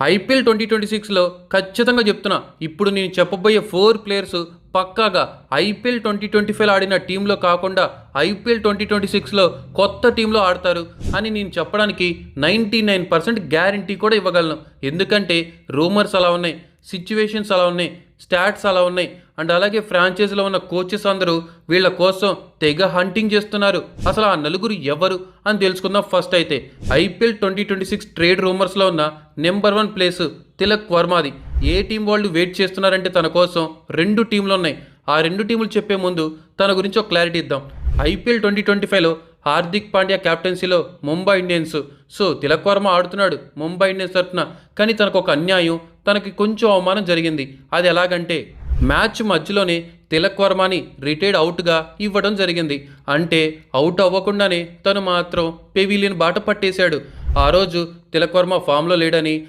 IPL twenty twenty సిక్స్లో ఖచ్చితంగా చెప్తున్నా ఇప్పుడు నేను చెప్పబోయే ఫోర్ ప్లేయర్స్ పక్కాగా ఐపీఎల్ ట్వంటీ ట్వంటీ ఫైవ్ ఆడిన టీంలో కాకుండా ఐపీఎల్ ట్వంటీ ట్వంటీ సిక్స్లో కొత్త టీంలో ఆడతారు అని నేను చెప్పడానికి నైంటీ నైన్ పర్సెంట్ గ్యారంటీ కూడా ఇవ్వగలను. ఎందుకంటే రూమర్స్ అలా ఉన్నాయి. సిచ్యువేషన్స్ అలా ఉన్నాయి స్టాట్స్ అలా ఉన్నాయి. అండ్ అలాగే ఫ్రాంచైజీలో ఉన్న కోచెస్ అందరూ వీళ్ళ కోసం తెగ హంటింగ్ చేస్తున్నారు. అసలు ఆ నలుగురు ఎవరు అని తెలుసుకుందాం ఫస్ట్ అయితే. IPL twenty twenty six trade రూమర్స్లో ఉన్న నెంబర్ వన్ ప్లేస్ తిలక్ వర్మాది. ఏ టీం వాళ్ళు వెయిట్ చేస్తున్నారంటే తన కోసం రెండు టీంలు ఉన్నాయి. ఆ రెండు టీములు చెప్పే ముందు తన గురించి ఒక క్లారిటీ ఇద్దాం. ఐపీఎల్ ట్వంటీ ట్వంటీ ఫైవ్లో హార్దిక్ పాండ్యా కెప్టెన్సీలో ముంబై ఇండియన్స్. సో తిలక్ వర్మ ఆడుతున్నాడు ముంబై ఇండియన్స్ తరఫున కానీ తనకు ఒక అన్యాయం తనకి కొంచెం అవమానం జరిగింది. అది ఎలాగంటే మ్యాచ్ మధ్యలోనే తిలక్ వర్మని రిటైర్డ్ అవుట్గా ఇవ్వడం జరిగింది. అంటే అవుట్ అవ్వకుండానే తను మాత్రం పెవిలియన్ బాట పట్టేశాడు. ఆ రోజు తిలక్ వర్మ ఫామ్లో లేడని